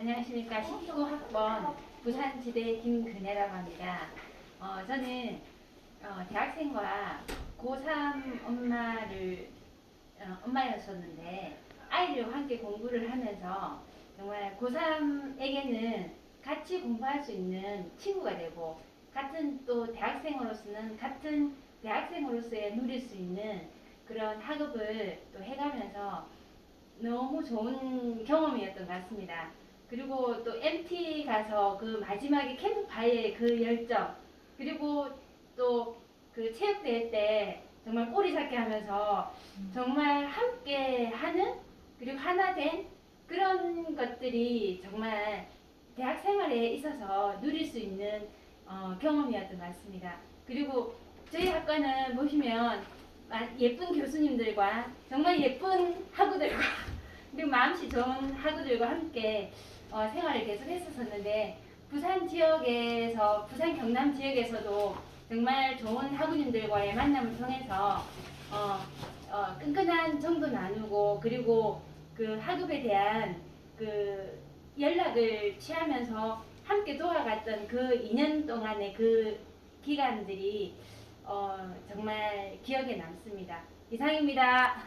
안녕하십니까. 19학번 부산지대 김근혜라고 합니다. 어, 저는 어, 대학생과 고3 엄마를, 어, 엄마였었는데, 아이들과 함께 공부를 하면서 정말 고3에게는 같이 공부할 수 있는 친구가 되고, 같은 또 대학생으로서는 같은 대학생으로서의 누릴 수 있는 그런 학업을 또 해가면서 너무 좋은 경험이었던 것 같습니다. 그리고 또 MT 가서 그 마지막에 캠프파이의 그 열정, 그리고 또 그 체육대회 때 정말 꼬리 잡기 하면서 정말 함께 하는, 그리고 하나 된 그런 것들이 정말 대학 생활에 있어서 누릴 수 있는 어, 경험이었던 것 같습니다. 그리고 저희 학과는 보시면 마- 예쁜 교수님들과 정말 예쁜 학우들과 그리고 마음씨 좋은 학우들과 함께 어, 생활을 계속 했었었는데 부산 지역에서 부산 경남 지역에서도 정말 좋은 학우님들과의 만남을 통해서 어, 어, 끈끈한 정도 나누고 그리고 그 학업에 대한 그 연락을 취하면서 함께 돌아갔던 그 2년 동안의 그 기간들이 어, 정말 기억에 남습니다. 이상입니다.